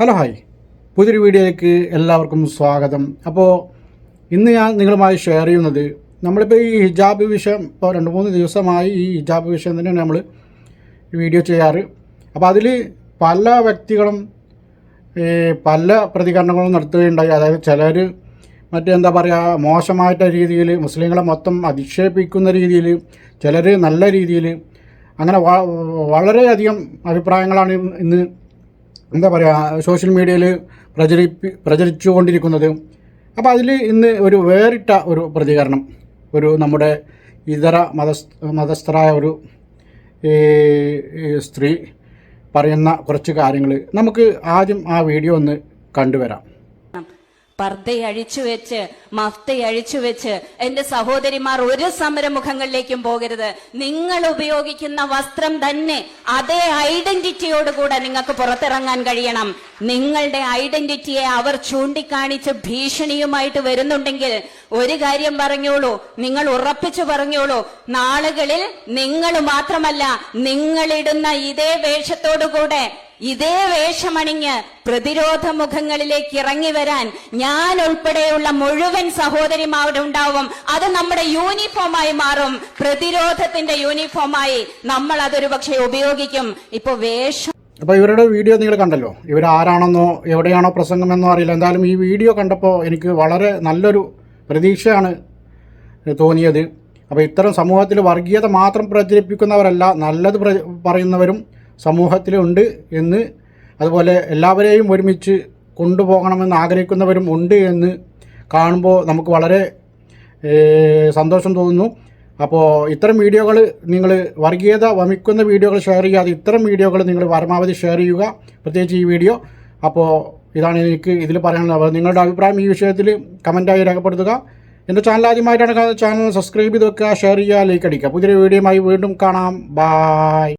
Hello hi. പുതിയൊരു വീഡിയോയിലേക്ക് എല്ലാവർക്കും സ്വാഗതം. അപ്പോൾ ഇന്ന് ഞാൻ നിങ്ങളുമായി ഷെയർ ചെയ്യുന്നത് നമ്മളിപ്പോൾ ഈ ഹിജാബ് വിഷയം ഇപ്പോൾ രണ്ട് മൂന്ന് ദിവസമായി ഈ ഹിജാബ് വിഷയം തന്നെയാണ് നമ്മൾ വീഡിയോ ചെയ്യാറ്. അപ്പോൾ അതിൽ പല വ്യക്തികളും പല പ്രതികരണങ്ങളും നടത്തുകയുണ്ടായി. അതായത് ചിലർ മറ്റെന്താ പറയുക മോശമായിട്ട രീതിയിൽ മുസ്ലിങ്ങളെ മൊത്തം അധിക്ഷേപിക്കുന്ന രീതിയിൽ ചിലർ നല്ല രീതിയിൽ അങ്ങനെ വളരെയധികം അഭിപ്രായങ്ങളാണ് ഇന്ന് എന്താ പറയുക സോഷ്യൽ മീഡിയയിൽ പ്രചരിപ്പി പ്രചരിച്ചുകൊണ്ടിരിക്കുന്നത്. അപ്പോൾ അതിൽ ഇന്ന് ഒരു വേറിട്ട ഒരു പ്രതികരണം ഒരു നമ്മുടെ ഇതര മതസ് മതസ്ഥരായ ഒരു സ്ത്രീ പറയുന്ന കുറച്ച് കാര്യങ്ങൾ നമുക്ക് ആദ്യം ആ വീഡിയോ ഒന്ന് കണ്ടുവരാം. പർദ്ദ അഴിച്ചു വെച്ച് മഫ്തയഴിച്ചു വെച്ച് എന്റെ സഹോദരിമാർ ഒരു സമരമുഖങ്ങളിലേക്കും പോകരുത്. നിങ്ങൾ ഉപയോഗിക്കുന്ന വസ്ത്രം തന്നെ അതേ ഐഡന്റിറ്റിയോടുകൂടെ നിങ്ങൾക്ക് പുറത്തിറങ്ങാൻ കഴിയണം. നിങ്ങളുടെ ഐഡന്റിറ്റിയെ അവർ ചൂണ്ടിക്കാണിച്ച് ഭീഷണിയുമായിട്ട് വരുന്നുണ്ടെങ്കിൽ ഒരു കാര്യം പറഞ്ഞോളൂ നിങ്ങൾ ഉറപ്പിച്ചു പറഞ്ഞോളൂ നാളുകളിൽ നിങ്ങൾ മാത്രമല്ല നിങ്ങളിടുന്ന ഇതേ വേഷത്തോടുകൂടെ ഇതേ വേഷമണിഞ്ഞ് പ്രതിരോധ മുഖങ്ങളിലേക്ക് ഇറങ്ങി വരാൻ ഞാൻ ഉൾപ്പെടെയുള്ള മുഴുവൻ സഹോദരിമാരുണ്ടാവും അത് നമ്മുടെ യൂണിഫോമായി മാറും. പ്രതിരോധത്തിന്റെ യൂണിഫോമായി നമ്മൾ അതൊരു പക്ഷെ ഉപയോഗിക്കും. ഇപ്പൊ വേഷം അപ്പോൾ ഇവരുടെ വീഡിയോ നിങ്ങൾ കണ്ടല്ലോ. ഇവർ ആരാണെന്നോ എവിടെയാണോ പ്രസംഗമെന്നോ അറിയില്ല. എന്തായാലും ഈ വീഡിയോ കണ്ടപ്പോൾ എനിക്ക് വളരെ നല്ലൊരു പ്രതീക്ഷയാണ് തോന്നിയത്. അപ്പോൾ ഇത്തരം സമൂഹത്തിൽ വർഗീയത മാത്രം പ്രചരിപ്പിക്കുന്നവരല്ല നല്ലത് പറയുന്നവരും സമൂഹത്തിലുണ്ട് എന്ന് അതുപോലെ എല്ലാവരെയും ഒരുമിച്ച് കൊണ്ടുപോകണമെന്ന് ആഗ്രഹിക്കുന്നവരും ഉണ്ട് എന്ന് കാണുമ്പോൾ നമുക്ക് വളരെ സന്തോഷം തോന്നുന്നു. അപ്പോൾ ഇത്തരം വീഡിയോകൾ നിങ്ങൾ വർഗീയത വമിക്കുന്ന വീഡിയോകൾ ഷെയർ ചെയ്യാതെ ഇത്തരം വീഡിയോകൾ നിങ്ങൾ പരമാവധി ഷെയർ ചെയ്യുക. പ്രത്യേകിച്ച് ഈ വീഡിയോ. അപ്പോൾ ഇതാണ് എനിക്ക് ഇതിൽ പറയാനുള്ളത്. അപ്പോൾ നിങ്ങളുടെ അഭിപ്രായം ഈ വിഷയത്തിൽ കമന്റായി രേഖപ്പെടുത്തുക. എന്റെ ചാനൽ ആദ്യമായിട്ടാണ് ചാനൽ സബ്സ്ക്രൈബ് ചെയ്ത് വെക്കുക ഷെയർ ചെയ്യുക ലൈക്ക് അടിക്കുക. പുതിയൊരു വീഡിയോയുമായി വീണ്ടും കാണാം. ബായ്